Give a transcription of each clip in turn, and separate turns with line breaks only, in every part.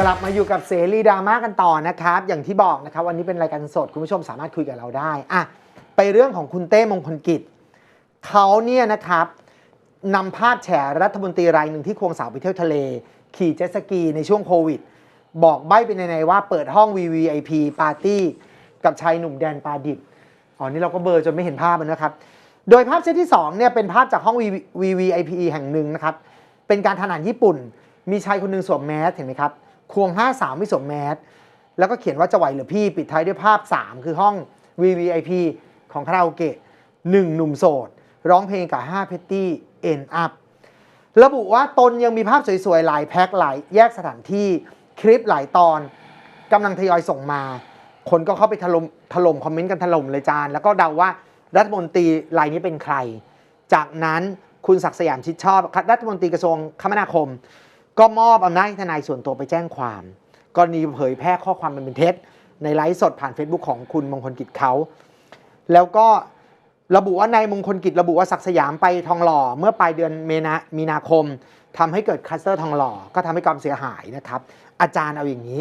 กลับมาอยู่กับเสรีดราม่ากันต่อนะครับ อย่างที่บอกนะครับ วันนี้เป็นรายการสดคุณผู้ชมสามารถคุยกับเราได้อะไปเรื่องของคุณเต้มงคลกิจเขาเนี่ยนะครับนำภาพแฉรัฐมนตรีรายหนึ่งที่ควงสาวไปเที่ยวทะเล ขี่เจ็ตสกีในช่วงโควิด บอกใบ้เป็นในๆว่าเปิดห้อง VVIP ปาร์ตี้กับชายหนุ่มแดนปาดิบอ๋อนี่เราก็เบลอร์จนไม่เห็นภาพแล้วนะครับ โดยภาพเซตที่2เนี่ยเป็นภาพจากห้อง VVIP แห่งหนึ่งนะครับเป็นการทานอาหารญี่ปุ่น มีชายคนหนึ่งสวมแมสเห็นไหมครับ ควงห้าสาวไม่สวมแมสแล้วก็เขียนว่าจะไหวหรือพี่ปิดท้ายด้วยภาพ 3 คือห้อง VVIP ของคาราโอเกะหนึ่งหนุ่มโสด ร้องเพลงกับ5เพตตี้เอ็นอัพระบุว่าตนยังมีภาพสวยๆ หลายแพ็คหลายแยกสถานที่คลิปหลายตอนกำลังทยอยส่งมา คนก็เข้าไปถล่มถล่มคอมเมนต์กันถล่มเลยจาน แล้วก็เดาว่ารัฐมนตรีรายนี้เป็นใคร จากนั้นคุณศักดิ์สยามชิดชอบ รัฐมนตรีกระทรวงคมนาคม ก็มอบอำนาจให้ทนายส่วนตัวไปแจ้งความกรณีเผยแพร่ข้อความมันเป็นเท็จ ในไลฟ์สดผ่าน Facebook ของคุณมงคลกิจเขา แล้วก็ระบุว่านายมงคลกิจระบุว่าศักดิ์สยามไปทองหล่อ เมื่อปลายเดือนเมนามีนาคมทำให้เกิดคลัสเตอร์ทองหล่อ ก็ทำให้ความเสียหายนะครับ อาจารย์เอาอย่างนี้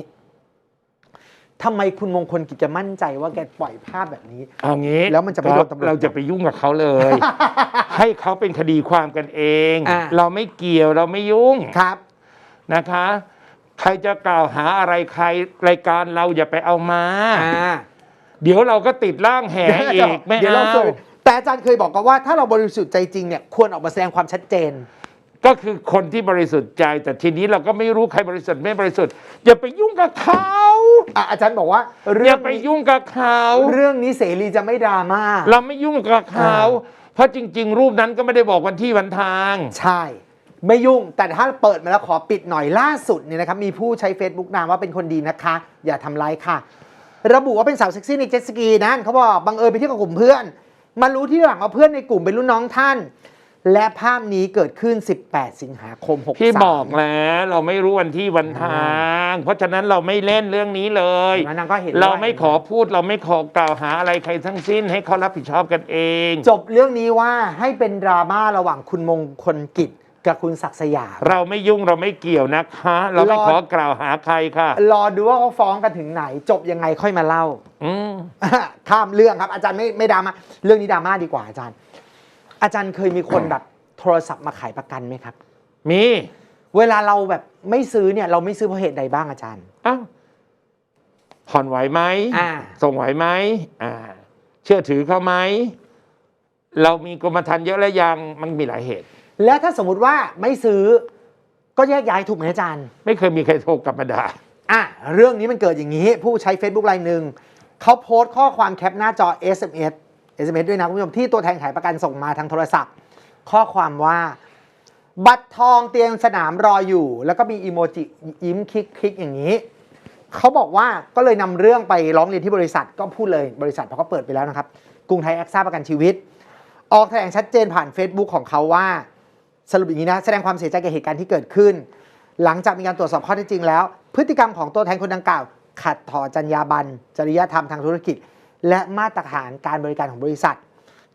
ทำไมคุณมงคลกิจจะมั่นใจว่าแกปล่อยภาพแบบนี้
เอางี้
แล้วมันจะไม่โดนตำรวจ
เราจะไปยุ่งกับเขาเลย ให้เขาเป็นคดีความกันเอง
อ่า
เราไม่เกี่ยวเราไม่ยุ่ง
ครับ
นะคะ ใครจะกล่าวหาอะไรใครรายการเราอย่าไปเอามา
อ่า
เดี๋ยวเราก็ติดร่างแห่อีกไม่
เดี๋ยวเรา
เอา
เคยแต่อาจารย์เคยบอกกันว่าถ้าเราบริสุทธิ์ใจจริงเนี่ยควรออกมาแสดงความชัดเจน
ก็คือคนที่บริสุทธิ์ใจ แต่ทีนี้เราก็ไม่รู้ใครบริสุทธิ์ไม่บริสุทธิ์อย่าไปยุ่งกับเขา
อะอาจารย์บอกว่า
อ
เรื่
ย่าไปยุ่งกับเขา
เรื่องนี้เสรีจะไม่ดราม่า
เราไม่ยุ่งกับเขาเพราะจริง ๆ รูปนั้นก็ไม่ได้บอกวันที่วันทาง
ใช่ ไม่ยุ่งแต่ถ้าเปิดมาแล้วขอปิดหน่อยล่าสุดเนี่ยนะครับมีผู้ใช้ Facebook นามว่าเป็นคนดีนะคะ อย่าทำร้ายค่ะ ระบุว่าเป็นสาวเซ็กซี่ในเจ็ตสกีนั่นเขาบอกบังเอิญไปเที่ยวกับกลุ่มเพื่อน มารู้ที่หลังว่าเพื่อนในกลุ่มเป็นรุ่นน้องท่าน และภาพนี้เกิดขึ้น 18 สิงหาคม63
พี่บอกแล้วเราไม่รู้วันที่วันทาง เพราะฉะนั้นเราไม่เล่นเรื่องนี้เลย
แล้วนางก็เห็น
เรา
ด้วย
ไม่ขอพูดเราไม่ขอกล่าวหาอะไรใครทั้งสิ้น ให้เขารับผิดชอบกันเอง
จบเรื่องนี้ว่าให้เป็นดราม่าระหว่างคุณมงคลกิจ กับคุณศักดิ์สยาม
เราไม่ยุ่งเราไม่เกี่ยวนะคะ เราไม่
รอ
ขอกล่าวหาใครค่ะ
รอดูว่าเขาฟ้องกันถึงไหน จบยังไงค่อยมาเล่า
อืม
ข้ามเรื่องครับ อาจารย์ไม่ไม่ดราม่าเรื่องนี้ดราม่าดีกว่าอาจารย์ อาจารย์เคยมีคนแบบโทรศัพท์มาขายประกันไหมครับ
มี
เวลาเราแบบไม่ซื้อเนี่ยเราไม่ซื้อเพราะเหตุใดบ้างอาจารย์
อ้าวผ่อนไหวไหม
อ่า
ส่งไหวไหมอ่า เชื่อถือเขาไหมเรามีกรมธรรม์เยอะและยังมันมีหลายเหตุ
แล้วถ้าสมมติว่าไม่ซื้อก็แยกย้ายถูกไหมอาจารย์
ไม่เคยมีใครโทรกลับมาด่า
อะเรื่องนี้มันเกิดอย่างนี้ ผู้ใช้ Facebook รายหนึ่งเขาโพสต์ข้อความแคปหน้าจอ SMS SMS ด้วยนะคุณผู้ชมที่ตัวแทนขายประกันส่งมาทางโทรศัพท์ ข้อความว่า บัตรทองเตียงสนามรออยู่ แล้วก็มีอีโมจิยิ้มคลิกคลิกอย่างนี้เขาบอกว่าก็เลยนำเรื่องไปร้องเรียนที่บริษัทก็พูดเลยบริษัทเขาก็เปิดไปแล้วนะครับ กรุงไทยแอคซ่าประกันชีวิต ออกแถลงชัดเจนผ่าน Facebook ของเขาว่า สรุปอย่างนี้นะแสดงความเสียใจกับเหตุการณ์ที่เกิดขึ้น หลังจากมีการตรวจสอบข้อเท็จจริงแล้ว พฤติกรรมของตัวแทนคนดังกล่าว ขัดต่อจรรยาบรรณจริยธรรมทางธุรกิจ และมาตรฐานการบริการของบริษัท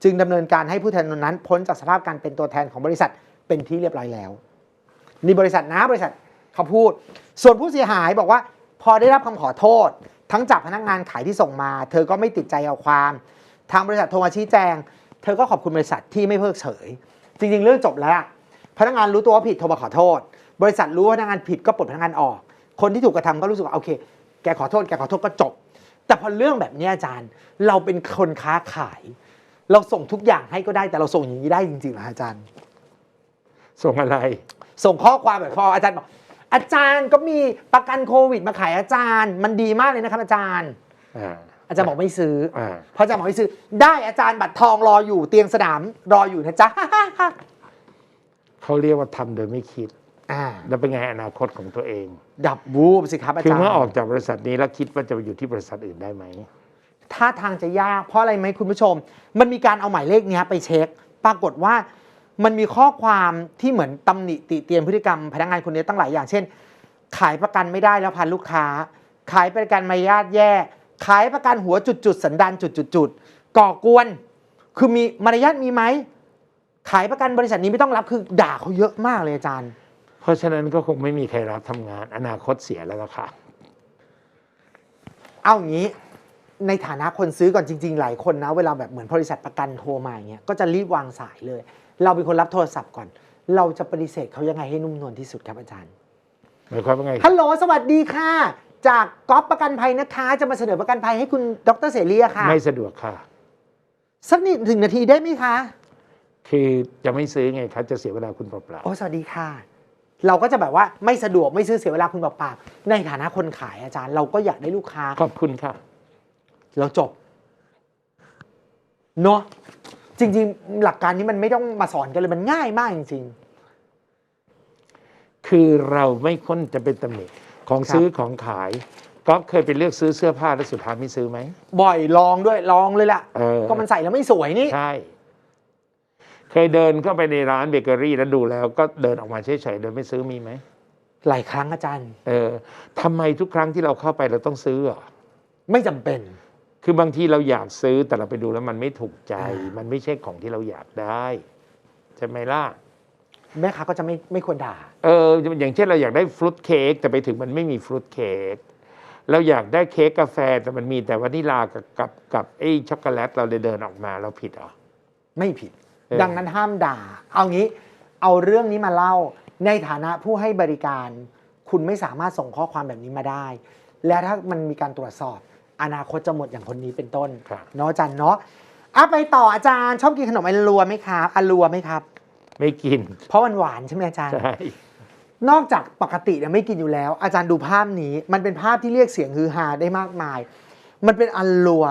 จึงดำเนินการให้ผู้แทนนั้นพ้นจากสภาพการเป็นตัวแทนของบริษัทเป็นที่เรียบร้อยแล้วนี่บริษัทนะบริษัทเขาพูด ส่วนผู้เสียหายบอกว่า พอได้รับคำขอโทษ ทั้งจากพนักงานขายที่ส่งมา เธอก็ไม่ติดใจเอาความ ทางบริษัทโทรมาชี้แจง เธอก็ขอบคุณบริษัทที่ไม่เพิกเฉย จริง ๆ เรื่องจบแล้ว พนักงานรู้ตัวว่าผิดโทรมาขอโทษ บริษัทรู้ว่าพนักงานผิดก็ปลดพนักงานออก คนที่ถูกกระทำก็รู้สึกว่าโอเค แกขอโทษแกขอโทษก็จบ แต่พอเรื่องแบบนี้อาจารย์ เราเป็นคนค้าขาย เราส่งทุกอย่างให้ก็ได้แต่เราส่งอย่างนี้ได้จริงๆเหรออาจารย์
ส่งอะไร
ส่งข้อความแบบพออาจารย์บอกอาจารย์ก็มีประกันโควิดมาขายอาจารย์ มันดีมากเลยนะครับอาจารย์
อ่า
อาจารย์บอกไม่ซื้อ
อ่า
เพราะอาจารย์บอกไม่ซื้อ ได้อาจารย์บัตรทองรออยู่เตียงสนามรออยู่นะจ๊ะ
เขาเรียกว่าทำโดยไม่คิด
อ่า
แล้วเป็นไงอนาคตของตัวเอง
ดับวูบสิครับอา
คือ
จารย์
เมื่อออกจากบริษัทนี้แล้วคิดว่าจะไปอยู่ที่บริษัทอื่นได้ไหม
ท่าทางจะยากเพราะอะไรไหมคุณผู้ชม มันมีการเอาหมายเลขเนี้ยไปเช็ค ปรากฏว่ามันมีข้อความที่เหมือนตำหนิติเตียนพฤติกรรมพนักงานคนนี้ตั้งหลายอย่างเช่น ขายประกันไม่ได้แล้วพันลูกค้า ขายประกันมารยาทแย่ ขายประกันหัวจุดจุดๆสันดานจุดจุดจุดๆก่อกวน คือมีมารยาทมีไหม ขายประกันบริษัทนี้ไม่ต้องรับคือด่าเขาเยอะมากเลยอาจารย์
เพราะฉะนั้นก็คงไม่มีใครรับทำงาน อนาคตเสียแล้วล่ะค่ะ
เอาอย่างนี้ในฐานะคนซื้อก่อนจริง ๆ หลายคนนะ เวลาแบบเหมือนบริษัทประกันโทรมาอย่างเงี้ยก็จะรีบวางสายเลย เราเป็นคนรับโทรศัพท์ก่อน เราจะปฏิเสธเขายังไงให้นุ่มนวลที่สุดครับอาจารย์
หมายความว่าไง
ฮัลโหลสวัสดีค่ะ จากก๊อฟประกันภัยนะคะ จะมาเสนอประกันภัยให้คุณดรเสรีอะค่ะ
ไม่สะดวกค่ะ
สักนิดถึงนาทีได้ไหมคะ
คือจะไม่ซื้อไงคะจะเสียเวลาคุณเปล่า
โอ้สวัสดีค่ะ เราก็จะแบบว่าไม่สะดวกไม่ซื้อเสียเวลาคุณเปล่าๆในฐานะคนขายอาจารย์ เราก็อยากได้ลูกค้า
ๆขอบคุณค่ะ
เราจบเนาะจริง ๆ หลักการนี้มันไม่ต้องมาสอนกันเลยมันง่ายมากจริง
คือเราไม่ค้นจะเป็นตำหนิของ
ครับ
ซื้อของขายก็เคยไปเลือกซื้อเสื้อผ้าแล้วสุดท้ายไม่ซื้อไหม
ๆ บ่อยลองด้วยลองเลยล่ะ
เออ
ก็มันใส่แล้วไม่สวยนี่
ใช่ เคยเดินเข้าไปในร้านเบเกอรี่แล้วดูแล้วก็เดินออกมาเฉยๆโดยไม่ซื้อมีไหม
หลายครั้งอาจารย์
เออทำไมทุกครั้งที่เราเข้าไปเราต้องซื้ออะ
ไม่จำเป็น
คือบางทีเราอยากซื้อแต่เราไปดูแล้วมันไม่ถูกใจ
อ่ามั
มันไม่ใช่ของที่เราอยากได้ใช่ไหมล่ะ
แม่ค้าก็จะไม่ไม่ควรด่า
เอออย่างเช่นเราอยากได้ฟรุตเค้กแต่ไปถึงมันไม่มีฟรุตเค้กเราอยากได้เค้กกาแฟแต่มันมีแต่วานิลากับกับกับไอ้ช็อกโกแลตเราเลยเดินออกมาเราผิดเหรอ
ไม่ผิด
เออ
ดังนั้นห้ามด่า เอางี้ เอาเรื่องนี้มาเล่า ในฐานะผู้ให้บริการ คุณไม่สามารถส่งข้อความแบบนี้มาได้ และถ้ามันมีการตรวจสอบ อนาคตจะหมดอย่างคนนี้เป็นต้น
ครับ
เนาะอาจารย์เนาะอะไปต่ออาจารย์ ชอบกินขนมอัลลัวไหมครับอัลลัวไหมครับ
ไม่กิน
เพราะมันหวานใช่ไหมอาจารย์
ใช่
นอกจากปกติเนี่ยไม่กินอยู่แล้ว อาจารย์ดูภาพนี้ มันเป็นภาพที่เรียกเสียงฮือฮาได้มากมาย มันเป็นอัลลัว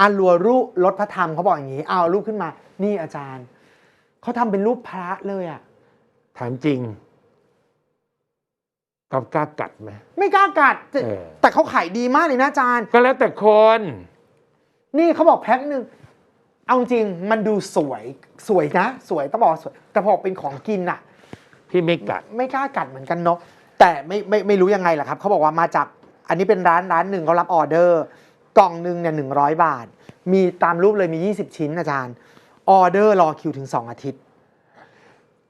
อัลลัวรูปรถพระธรรมเขาบอกอย่างนี้เอารูปขึ้นมา นี่อาจารย์ เขาทำเป็นรูปพระเลยอะ
ถามจริงกอบกล้ากัดไหม
ไม่กล้ากัดแต่
เออ
แต่เขาขายดีมากเลยนะอาจารย์
ก็แล้วแต่คน
นี่เขาบอกแพ็คหนึ่งเอาจริงมันดูสวยสวยนะ สวยต้องบอกว่าสวย แต่พอเป็นของกินอะ
พี่ไม่กัด
ไม่กล้ากัดเหมือนกันเนาะแต่ไม่ไม่ไม่รู้ยังไงล่ะครับเขาบอกว่ามาจากอันนี้เป็นร้านร้านหนึ่งเขารับออเดอร์ กล่องหนึ่งเนี่ยหนึ่งร้อยบาท มีตามรูปเลยมี 20 ชิ้นอาจารย์ ออเดอร์รอคิวถึง 2 อาทิตย์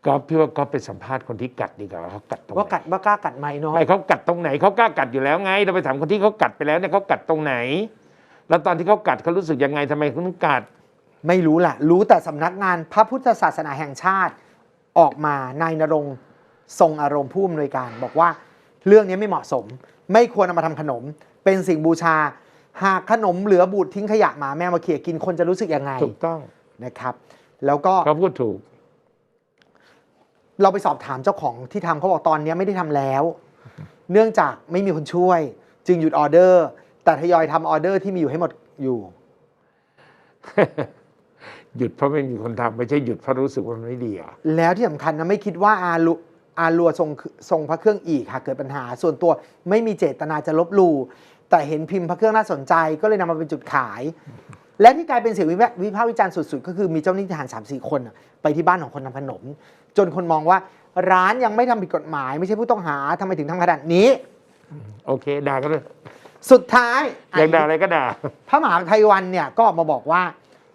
ก็พี่ว่าก็ไปสัมภาษณ์คนที่กัดดีกว่าว่าเขากัดตรงไหน
ว่ากัดว่ากล้ากัดไหมเนาะ
ไม่เขากัดตรงไหนเขากล้ากัดอยู่แล้วไง เราไปถามคนที่เขากัดไปแล้วเนี่ยเขากัดตรงไหน แล้วตอนที่เขากัดเขารู้สึกยังไงทำไมเขาถึงกัด
ไม่รู้แหละรู้แต่สำนักงานพระพุทธศาสนาแห่งชาติออกมานายนรงค์ทรงอารมณ์ผู้อำนวยการ บอกว่าเรื่องนี้ไม่เหมาะสม ไม่ควรเอามาทำขนม เป็นสิ่งบูชา หากขนมเหลือบูดทิ้งขยะหมาแมวมาเขี่ยกินคนจะรู้สึกยังไง
ถูกต้อง
นะครับ แล้วก็
เขาพูดถูก
เราไปสอบถามเจ้าของที่ทำเขาบอกตอนนี้ไม่ได้ทำแล้ว เนื่องจากไม่มีคนช่วย จึงหยุดออเดอร์ แต่ทยอยทำออเดอร์ที่มีอยู่ให้หมดอยู่
หยุดเพราะไม่มีคนทำไม่ใช่หยุดเพราะรู้สึกว่ามันไม่ดีอะ
แล้วที่สำคัญนะไม่คิดว่าอาลุอาลัวทรงทรงพระเครื่องอีกหากเกิดปัญหา ส่วนตัวไม่มีเจตนาจะลบหลู่แต่เห็นพิมพ์พระเครื่องน่าสนใจก็เลยนำมาเป็นจุดขาย และที่กลายเป็นเสียงวิพากษ์วิพากษ์วิจารณ์สุด ๆ ก็คือมีเจ้าหน้าที่ทหารสามสี่คนน่ะไปที่บ้านของคนทำขนม จนคนมองว่าร้านยังไม่ทำผิดกฎหมาย ไม่ใช่ผู้ต้องหาทำไมถึงทำขนาดนี้
โอเคด่าก็เลย
สุดท้าย
อยากด่าอะไรก็ด่า
พระมหาไทยวันเนี่ยก็ออกมาบอกว่า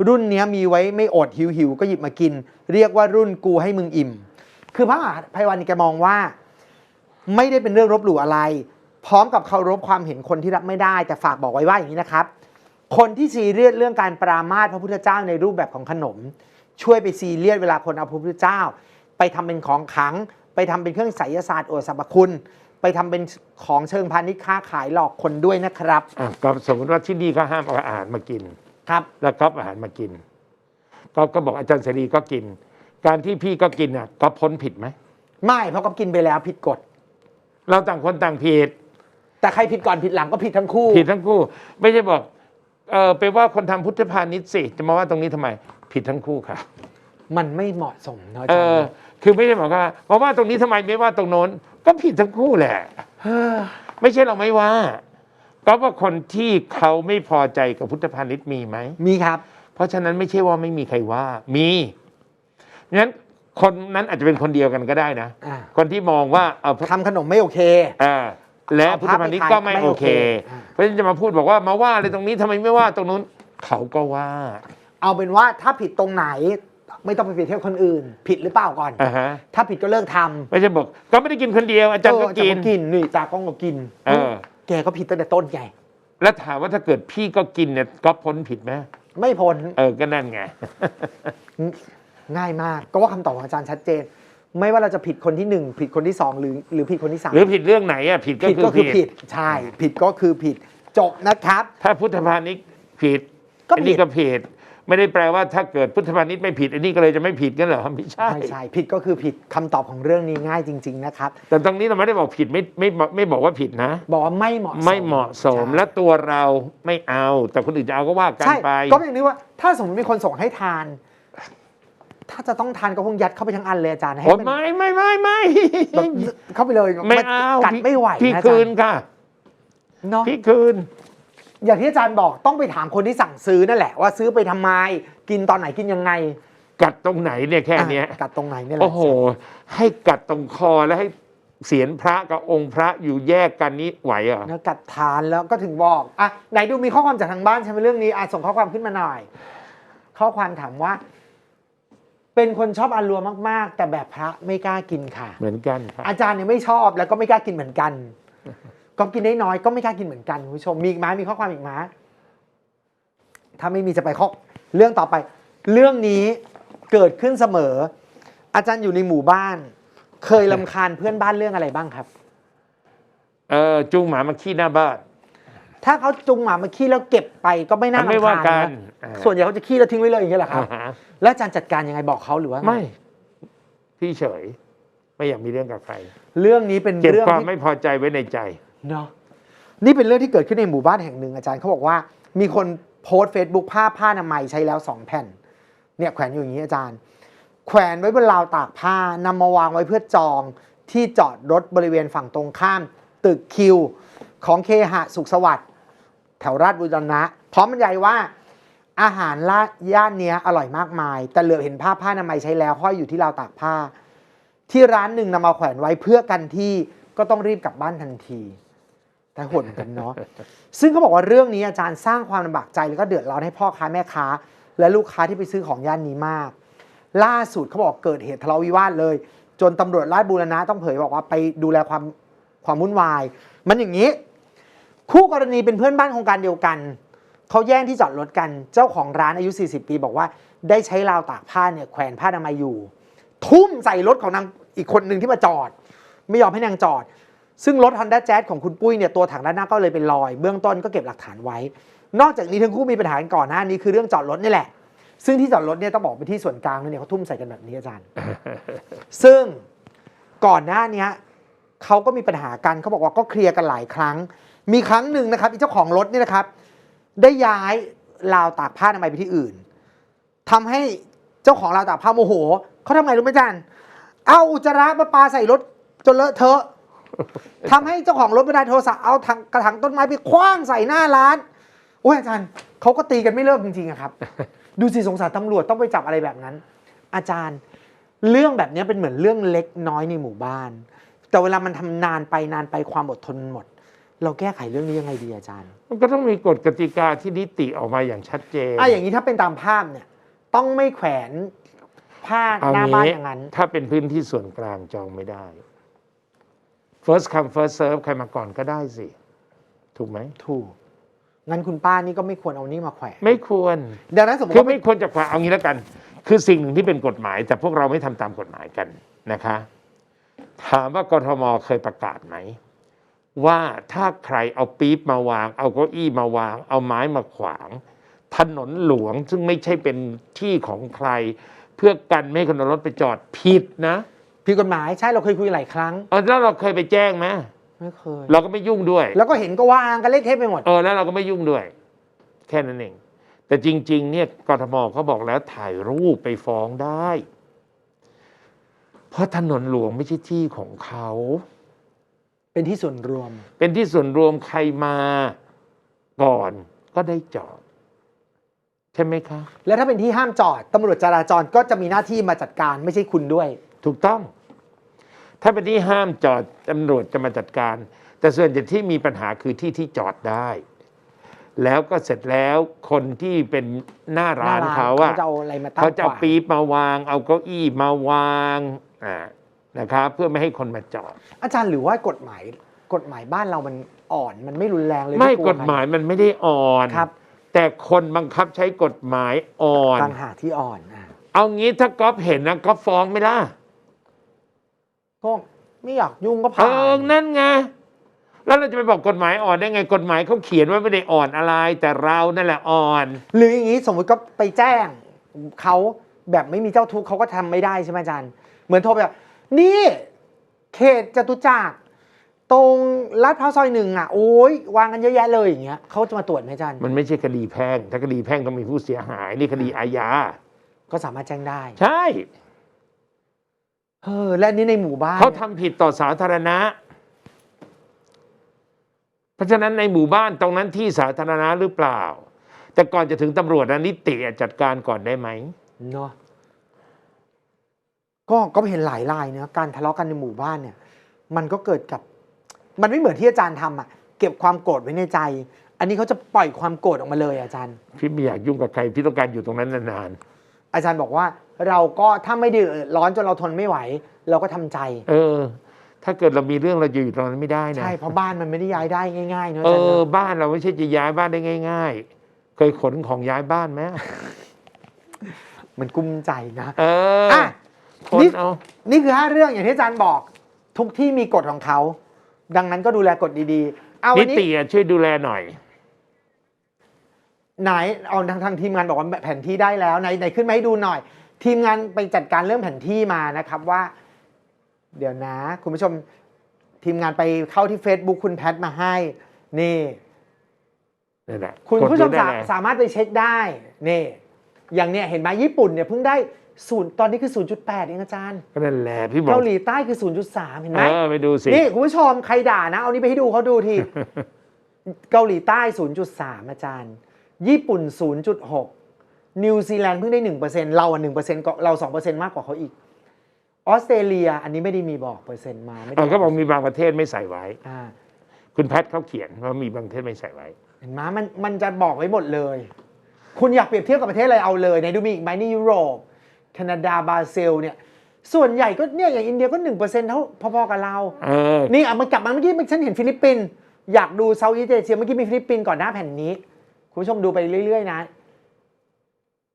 รุ่นเนี้ยมีไว้ไม่อดหิวหิวๆก็หยิบมากิน เรียกว่ารุ่นกูให้มึงอิ่ม คือพระมหาไทยวันนี่แกมองว่า ไม่ได้เป็นเรื่องรบหลู่อะไร พร้อมกับเคารพความเห็นคนที่รับไม่ได้ แต่ฝากบอกไว้ว่าอย่างนี้นะครับ คนที่ซีเรียสเรื่องการปรามาสพระพุทธเจ้าในรูปแบบของขนม ช่วยไปซีเรียสเวลาคนเอาพระพุทธเจ้า ไปทำเป็นของขลัง ไปทำเป็นเครื่องไสยศาสตร์อวดสรรพคุณ ไปทำเป็นของเชิงพาณิชย์ค้าขายหลอกคนด้วยนะครับ
อะก็สมมติว่าที่นี่เขาห้ามเอาอาหารมากิน
ครับ
แล้วก๊อฟอาหารมากินก๊อฟก็บอกอาจารย์เสรีก็กิน การที่พี่ก็กินอะก็พ้นผิดไหม
ไม่เพราะก็กินไปแล้วผิดกฎ
เราต่างคนต่างผิด
แต่ใครผิดก่อนผิดหลังก็ผิดทั้งคู่
ผิดทั้งคู่ ไม่ใช่บอก เออไปว่าคนทำพุทธพาณิชย์สิจะมาว่าตรงนี้ทำไมผิดทั้งคู่ค่ะ
มันไม่เหมาะสมเนาะอา
เอ
จาร
อ
ย์
คือไม่ได้บอกว่ามาว่าตรงนี้ทำไมไม่ว่าตรงโน้น ก็ผิดทั้งคู่แหละ
เฮ้อ
ไม่ใช่เราไม่ว่า ก็ว่าคนที่เขาไม่พอใจกับพุทธพาณิชย์มีไหม
มีครับ
เพราะฉะนั้นไม่ใช่ว่าไม่มีใครว่ามีงั้นคนนั้นอาจจะเป็นคนเดียวกันก็ได้นะ
อ่า
คนที่มองว่าเออ
ทำขนมไม่โอเค
อ่า และ
เอา
พุท
พ
ธ
ระ
พาณิชย์
ไปขาย
ก็ไม่
ไม่
โอ
โอ
เค
เคอ่า
เพราะฉะนั้นจะมาพูดบอกว่ามาว่าอะไรตรงนี้ทำไมไม่ว่าตรงนู้น เขาก็ว่า
เอาเป็นว่าถ้าผิดตรงไหนไม่ต้องไปเปรียบเทียบคนอื่น ผิดหรือเปล่าก่อน
อ่าฮะ
ถ้าผิดก็เลิกทำ
ไม่ใช่บอกก็ไม่ได้กินคนเดียวอาจารย์ก็
เออ
กิน
กินนี่ตากล้องก็กิน
เออ
แกก็ผิดตั้งแต่ต้นไง
แล้วถามว่าถ้าเกิดพี่ก็กินเนี่ยก็พ้นผิดไหม
ไม่พ้น
เออก็นั่นไง
ง่ายมาก ก็ว่าคำตอบของอาจารย์ชัดเจน ไม่ว่าเราจะผิดคนที่หนึ่งผิดคนที่สองหรือหรือผิดคนที่สาม
หรือผิดเรื่องไหนอะผิดก็
ผิด
คือ
ก็คือ
ผิ
ผิ
ด
ด ใช่ ผิดก็คือผิดจบนะครับ
ถ้าพุทธพาณิชย์ผิด
ก็
อันนี้
ผิด
ก็ผิด ไม่ได้แปลว่าถ้าเกิดพุทธพาณิชย์ไม่ผิดอันนี้ก็เลยจะไม่ผิดกันเหรอไม่ใช่
ไม่ใช่ผิดก็คือผิดคำตอบของเรื่องนี้ง่ายจริง ๆ นะครับ
แต่ตรงนี้เราไม่ได้บอกผิดไม่ไม่ไม่ไม่บอกว่าผิดนะ
บอกว่าไม่เหมาะสม
ไม่เหมาะสม
ใช่
และตัวเราไม่เอา แต่คนอื่นจะเอาก็ว่ากัน
ใช่
ไป
ก็อย่างนี้ว่าถ้าสมมติมีคนส่งให้ทาน ถ้าจะต้องทานก็คงยัดเข้าไปทั้งอันเลยอาจารย์ให้
โอ้
เป็น
ไม่ไม่ไม่ไม่
แบบเข้าไปเลย
ไม่เอา
กัด
พี่
ไม่ไหว
พี่
นะอาจาร
คืน
ย์
ค่ะ
เนาะ
พี่คืน
อย่างที่อาจารย์บอกต้องไปถามคนที่สั่งซื้อนั่นแหละว่าซื้อไปทำไมกินตอนไหนกินยังไง
กัดตรงไหนเนี่ยแค่เนี้ย
อะกัดตรงไหนเนี่ยแหละ
โอ้โห ให้กัดตรงคอแล้วให้เสียนพระกับองค์พระอยู่แยกกันนี้ไหวเหรอ
เนื้อกัดทานแล้วก็ถึงบอกอะไหนดูมีข้อความจากทางบ้านใช่ไหมเรื่องนี้อะส่งข้อความขึ้นมาหน่อย ข้อความถามว่า เป็นคนชอบอารัวมากๆ แต่แบบพระไม่กล้ากินค่ะ
เหมือนกันค่ะ
อาจารย์เนี่ยไม่ชอบแล้วก็ไม่กล้ากินเหมือนกัน ก็กินได้น้อยก็ไม่กล้ากินเหมือนกันคุณผู้ชมมีอีกไหมมีข้อความอีกไหมถ้าไม่มีจะไปข้อเรื่องต่อไป เรื่องนี้เกิดขึ้นเสมอ อาจารย์อยู่ในหมู่บ้าน เคยลำคาญเพื่อนบ้านเรื่องอะไรบ้างครับ
เออจูงหมามาขี้หน้าบ้าน
ถ้าเขาจุงหมามาขี้แล้วเก็บไปก็ไม่น่า
ไม่
รำ
ว่า
คาญ
กัน
นะ
อ่า
ส่วนใหญ่เขาจะขี้แล้วทิ้งไว้เลยอย่างเงี้ยเหรอครับ
อ่าฮะ
แล้วอาจารย์จัดการยังไงบอกเขาหรือว่าง
ไม่พี่เฉย ไม่อยากมีเรื่องกับใคร
เรื่องนี้เป็น
เก็บ
เรื่อง
ความ
ที่
ไม่พอใจไว้ในใจ
เนาะนี่เป็นเรื่องที่เกิดขึ้นในหมู่บ้านแห่งหนึ่งอาจารย์เขาบอกว่า มีคนโพสต์ Facebook ภาพผ้าอนามัยใช้แล้วสองแผ่น เนี่ยแขวนอยู่อย่างนี้อาจารย์ แขวนไว้บนราวตากผ้านำมาวางไว้เพื่อจองที่จอดรถบริเวณฝั่งตรงข้าม ตึกคิว ของเคหะสุขสวัสดิ์แถวราชบุรณะพร้อมบรรยายว่า อาหารละย่านเนี้ยอร่อยมากมาย แต่เหลือเห็นภาพผ้านามัยใช้แล้วห้อยอยู่ที่ราวตากผ้า ที่ร้านหนึ่งนำมาแขวนไว้เพื่อกันที่ก็ต้องรีบกลับบ้านทันที แต่หดเหมือนกันเนาะซึ่งเขาบอกว่าเรื่องนี้อาจารย์สร้างความลำบากใจแล้วก็เดือดร้อนให้พ่อค้าแม่ค้า และลูกค้าที่ไปซื้อของย่านนี้มาก ล่าสุดเขาบอกเกิดเหตุทะเลาะวิวาทเลย จนตำรวจราชบูรณะต้องเผยบอกว่าไปดูแลความความวุ่นวาย มันอย่างนี้ คู่กรณีเป็นเพื่อนบ้านโครงการเดียวกันเขาแย่งที่จอดรถกัน เจ้าของร้านอายุ 40 ปีบอกว่า ได้ใช้ราวตากผ้าเนี่ยแขวนผ้านามัยอยู่ ทุ่มใส่รถของนางอีกคนหนึ่งที่มาจอด ไม่ยอมให้นางจอด ซึ่งรถ Honda Jazz ของคุณปุ้ยเนี่ยตัวถังด้านหน้าก็เลยเป็นรอย เบื้องต้นก็เก็บหลักฐานไว้ นอกจากนี้ทั้งคู่มีปัญหากันก่อนหน้านี้คือเรื่องจอดรถนี่แหละ ซึ่งที่จอดรถเนี่ยต้องบอกเป็นที่ส่วนกลางด้วยเนี่ยเขาทุ่มใส่กันแบบนี้อาจารย์ ซึ่งก่อนหน้านี้เขาก็มีปัญหากันเขาบอกว่าก็เคลียร์กันหลายครั้ง มีครั้งหนึ่งนะครับอีเจ้าของรถเนี่ยนะครับ ได้ย้ายราวตากผ้าอนามัยไปที่อื่นทำให้เจ้าของราวตากผ้าโมโหเขาทำไงรู้ไหมอาจารย์เอาอุจจาระมาปาใส่รถจนเลอะเทอะทำให้เจ้าของรถบันได้โทรศัพท์เอาถังกระถางต้นไม้ไปคว้างใส่หน้าร้านโอ้ยอาจารย์เขาก็ตีกันไม่เลิกจริงๆอะครับ ดูสิสงสารตำรวจต้องไปจับอะไรแบบนั้น อาจารย์เรื่องแบบนี้เป็นเหมือนเรื่องเล็กน้อยในหมู่บ้าน แต่เวลามันทำนานไปนานไปความอดทนหมด เราแก้ไขเรื่องนี้ยังไงดีอาจารย์
มันก็ต้องมีกฎกติกาที่นิติออกมาอย่างชัดเจน
อะอย่างนี้ถ้าเป็นตามภาพเนี่ย ต้องไม่แขวนผ้า
เอา
หน้าบ้าน
งี้
อย่างนั้น
ถ้าเป็นพื้นที่ส่วนกลางจองไม่ได้ first come first serve ใครมาก่อนก็ได้สิ ถูกไหม
ถูกงั้นคุณป้านี่ก็ไม่ควรเอานี่มาแขวน
ไม่ควร
ดังนั้นสมมติ
คือ
ว่า
ไม่ควรจะขวางเอางี้แล้วกัน คือสิ่งหนึ่งที่เป็นกฎหมาย แต่พวกเราไม่ทำตามกฎหมายกันนะคะ ถามว่ากทมเคยประกาศไหม ว่าถ้าใครเอาปี๊บมาวาง เอาเก้าอี้มาวาง เอาไม้มาขวาง ถนนหลวงซึ่งไม่ใช่เป็นที่ของใคร เพื่อกันไม่ให้คนเอารถไปจอดผิดนะ
ผิดกฎหมายใช่เราเคยคุยหลายครั้ง
เออแล้วเราเคยไปแจ้งไหม
ไม่เคย
เราก็ไม่ยุ่งด้วย
แล้วก็เห็นก็ว่างกันเละเทะไปหมด
เออแล้วเราก็ไม่ยุ่งด้วย แค่นั้นเอง แต่จริง ๆ เนี่ยกทมเขาบอกแล้วถ่ายรูปไปฟ้องได้ เพราะถนนหลวงไม่ใช่ที่ของเขา
เป็นที่ส่วนรวม
เป็นที่ส่วนรวมใครมาก่อนก็ได้จอด ใช่ไหมคะ
แล้วถ้าเป็นที่ห้ามจอดตำรวจจราจรก็จะมีหน้าที่มาจัดการไม่ใช่คุณด้วย
ถูกต้อง ถ้าเป็นที่ห้ามจอดตำรวจจะมาจัดการ แต่ส่วนใหญ่ที่มีปัญหาคือที่ที่จอดได้ แล้วก็เสร็จแล้วคนที่เป็นหน้าร้านเขาอะ
จะเอาอะไรมาตั้ง
เขาจะเอา
ขวาง
ปี๊บมาวาง เอาเก้าอี้มาวางอ่า นะครับเพื่อไม่ให้คนมาจอด
อาจารย์หรือว่ากฎหมายกฎหมายบ้านเรามันอ่อนมันไม่รุนแรงเลย
ไม่
กลัว
กฎหมายมันไม่ได้อ่อน
ครับ
แต่คนบังคับใช้กฎหมายอ่อน
ต่างหากที่อ่อนอะ
เอางี้ถ้าก๊อฟเห็นนะก๊อฟฟ้องไหม่ล่ะ
ก็ไม่อยากยุ่งก็
เอ
ผ่าน
อนั่นไงแล้วเราจะไปบอกกฎหมายอ่อนได้ไงกฎหมายเขาเขียนว่าไม่ได้อ่อนอะไร แต่เรานั่นแหละอ่อน
หรืออย่างนี้สมมุติก็ไปแจ้งเขาแบบไม่มีเจ้าทุกข์เขาก็ทำไม่ได้ใช่ไหมอาจารย์ เหมือนโทรไปแบบ นี่เขตจตุจักรตรงลาดพร้าวซอยหนึ่งอะโอ้ยวางกันเยอะแยะเลยอย่างเงี้ยเขาจะมาตรวจไหมอาจารย์
มันไม่ใช่คดีแพ่ง ถ้าคดีแพ่งต้องมีผู้เสียหาย นี่คดีอาญา
ก็สามารถแจ้งได้
ใช่
เออและอันนี้ในหมู่บ้าน
เขา
นี่ย
ทำผิดต่อสาธารณะ เพราะฉะนั้นในหมู่บ้านตรงนั้นที่สาธารณะหรือเปล่า แต่ก่อนจะถึงตำรวจนะนิติจัดการก่อนได้ไหม
เนาะ ก็ก็เห็นหลายรายเนะการทะเลาะกันในหมู่บ้านเนี่ย มันก็เกิดกับ มันไม่เหมือนที่อาจารย์ทำอะเก็บความโกรธไว้ในใจ อันนี้เขาจะปล่อยความโกรธออกมาเลยอาจารย์
พี่ไม่อยากยุ่งกับใครพี่ต้องการอยู่ตรงนั้นนาน
อาจารย์บอกว่าเราก็ถ้าไม่เดือดร้อนจนเราทนไม่ไหว เราก็ทำใจ
ๆเออ ถ้าเกิดเรามีเรื่องเราจะอยู่ตรงนั้นไม่ได้นะ
ใช่เพราะบ้านมันไม่ได้ย้ายได้ง่ายๆเนอะ
เอ
อาจารย์
อ
เนอะ
บ้านเราไม่ใช่จะย้ายบ้านได้ง่าย ๆ เคยขนของย้ายบ้านไหม
มันกุ้มใจนะ
เออ
อะ
คน
นี่
เอา
นี่คือห้าเรื่องอย่างที่อาจารย์บอก ทุกที่มีกฎของเขา ดังนั้นก็ดูแลกฎดีๆ เอาวั
นิ
นนี้
ติอะช่วยดูแลหน่อย
ไหนเอาทางทางทีมงานบอกว่าแผนที่ได้แล้วไหนไหนขึ้นมาให้ดูหน่อย ทีมงานไปจัดการเรื่องแผนที่มานะครับว่า เดี๋ยวนะ คุณผู้ชมทีมงานไปเข้าที่ Facebook คุณแพทมาให้นี่
นั่นแหละ
คุณ
กด
ผู้ชม
ดูได้
สา
เลย
สามารถไปเช็คได้นี่อย่างเนี้ยเห็นไหมญี่ปุ่นเนี่ยเพิ่งได้ ศูนย์ตอนนี้คือ 0.8เองอาจารย์
ก็นั่นแหละพี่บอก
เกาหลีใต้คือ 0.3 เห็นไห
เอ
ม
อไปดูสิ
นี่คุณผู้ชมใครด่านะ เอานี้ไปให้ดูเขาดูที เกาหลีใต้ 0.3 อาจารย์ ญี่ปุ่น 0.6 นิวซีแลนด์เพิ่งได้ 1%เราอะ1%ก็เรา 2%มากกว่าเขาอีก ออสเตรเลียอันนี้ไม่ได้มีบอกเปอร์เซ็นต์มาไม่ได้
เออเขาบอกมีบางประเทศไม่ใส่ไว้
อ่า
คุณแพทเขาเขียนว่ามีบางประเทศไม่ใส่ไว้
เห็นไหมมันมันจะบอกไว้หมดเลย คุณอยากเปรียบเทียบกับประเทศอะไรเอาเลยในดูมีอีกไหมนี่ยุโรป แคนาดาบราซิลเนี่ยส่วนใหญ่ก็เนี่ยอย่างอินเดียก็1%เท่าพอๆกับเรา
เออ
นี่อะมันกลับมาเมื่อกี้ฉันเห็นฟิลิปปินส์อยากดูเซาท์อีสเอเชียเมื่อกี้มีฟิลิปปินส์ก่อนหน้าแผ่นนี้ คุณผู้ชมดูไปเรื่อย ๆ นะ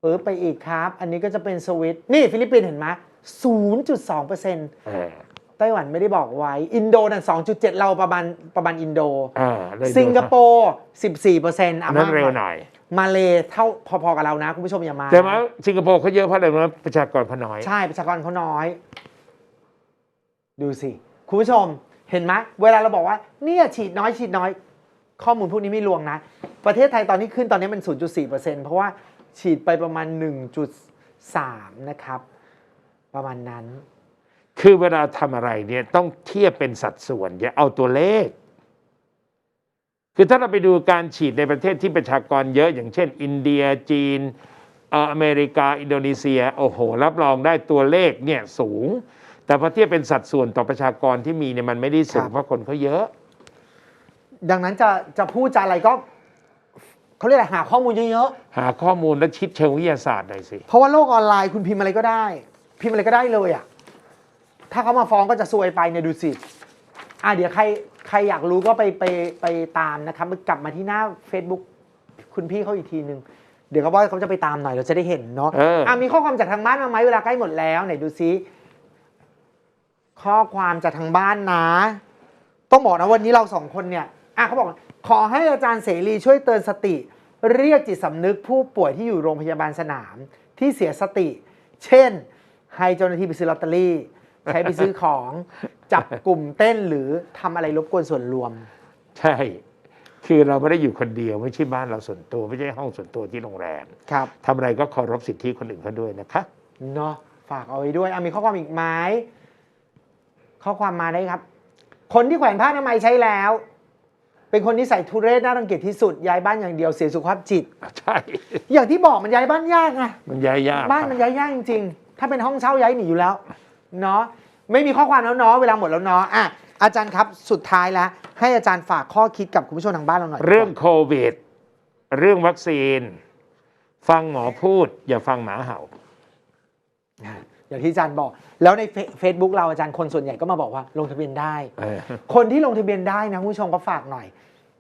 เออไปอีกครับ อันนี้ก็จะเป็นสวิตนี่ฟิลิปปินส์เห็นไหม0.2%เปอร์เซ็นต์
เออ
ไต้หวันไม่ได้บอกไว้ อินโดนั่น2.7เราประมาณประมาณอินโด
เออเลยดู
สิงคโปร์14เปอร์เซ็นต์
อันนั้นเร็วหน่อย
มาเลเท่าพอๆกับเรานะ คุณผู้ชมอย่ามา
แต่ว่าสิงคโปร์เขาเยอะเพราะอะไรรู้ไหมประชากรเขาน้อย
ใช่ประชากรเขาน้อย ดูสิ คุณผู้ชมเห็นไหมเวลาเราบอกว่าเนี่ยฉีดน้อยฉีดน้อย ข้อมูลพวกนี้ไม่ลวงนะ ประเทศไทยตอนนี้ขึ้นตอนนี้มัน 0.4%เพราะว่าฉีดไปประมาณ 1.3 นะครับ ประมาณนั้น
คือเวลาทำอะไรเนี่ยต้องเทียบเป็นสัดส่วน อย่าเอาตัวเลข คือถ้าเราไปดูการฉีดในประเทศที่ประชากรเยอะอย่างเช่น อินเดียจีนเอ่ออเมริกา อินโดนีเซีย โอ้โห รับรองได้ตัวเลขเนี่ยสูง แต่พอเทียบเป็นสัดส่วนต่อประชากรที่มีเนี่ยมันไม่ได้สูง
ครับ
เพราะคนเขาเยอะ
ดังนั้นจะจะพูดจะอะไรก็เขาเรียกอะไรหาข้อมูลเยอะ
หาข้อมูลและชิดเชิงวิทยาศาสตร์หน่อยสิ
ๆเพราะว่าโลกออนไลน์คุณพิมพ์อะไรก็ได้ พิมพ์อะไรก็ได้เลยอะ่ะ ถ้าเขามาฟ้องก็จะซวยไปเนี่ยดูสิอะเดี๋ยวใคร ใครอยากรู้ก็ไปไปไปตามนะครับกลับมาที่หน้า Facebook คุณพี่เขาอีกทีนึงเดี๋ยวเขาบอกว่าเขาจะไปตามหน่อยเราจะได้เห็นเนาะ
เอออะ
มีข้อความจากทางบ้านมาไหมเวลาใกล้หมดแล้วไหนดูซิข้อความจากทางบ้านนะ ต้องบอกนะวันนี้เราสองคนเนี่ยอะเขาบอกว่าขอให้อาจารย์เสรีช่วยเตือนสติ เรียกจิตสำนึกผู้ป่วยที่อยู่โรงพยาบาลสนาม ที่เสียสติ เช่น ให้เจ้าหน้าที่ไปซื้อลอตเตอรี่ ใช้ไปซื้อของจับกลุ่มเต้นหรือทำอะไรรบกวนส่วนรวม
ใช่ คือเราไม่ได้อยู่คนเดียวไม่ใช่บ้านเราส่วนตัว ไม่ใช่ห้องส่วนตัวที่โรงแรม
ครับ
ทำอะไรก็เคารพสิทธิคนอื่นเขาด้วยนะคะ
เนาะฝากเอาไว้ด้วยอะมีข้อความอีกไหมข้อความมาได้ครับ คนที่แขวนผ้าอนามัยใช้แล้ว เป็นคนที่ใส่ทุเรศน่ารังเกียจที่สุดย้ายบ้านอย่างเดียวเสียสุขภาพจิต
ใช่
อย่างที่บอกมันย้ายบ้านยากไง
มันย้ายยาก
บ้านมันย้ายยากจริงๆถ้าเป็นห้องเช่าย้ายหนีอยู่แล้ว เนาะไม่มีข้อความแล้วเนาะเวลาหมดแล้วเนาะอะอาจารย์ครับสุดท้ายแล้ว ให้อาจารย์ฝากข้อคิดกับคุณผู้ชมทางบ้านเราหน่อย
เรื่องโควิด เรื่องวัคซีน ฟังหมอพูด อย่าฟังหมาเห่า
อะอย่างที่อาจารย์บอก แล้วในเฟซบุ๊กเราอาจารย์คนส่วนใหญ่ก็มาบอกว่าลงทะเบียนได้
เออ
คนที่ลงทะเบียนได้นะคุณผู้ชมก็ฝากหน่อย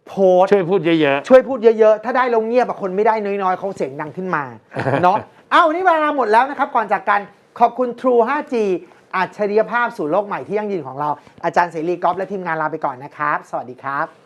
โพสต์
ช่วยพูดเยอะ
ช่วยพูดเยอะๆ ถ้าได้ลงเงียบอะคนไม่ได้น้อยๆเขาเสียงดังขึ้นมา เนาะเอ้าวันนี้เวลาหมดแล้วนะครับ ก่อนจากกันขอบคุณ True 5G อัจฉริยภาพสู่โลกใหม่ที่ยั่งยืนของเราอาจารย์เสรีกอฟและทีมงานลาไปก่อนนะครับ สวัสดีครับ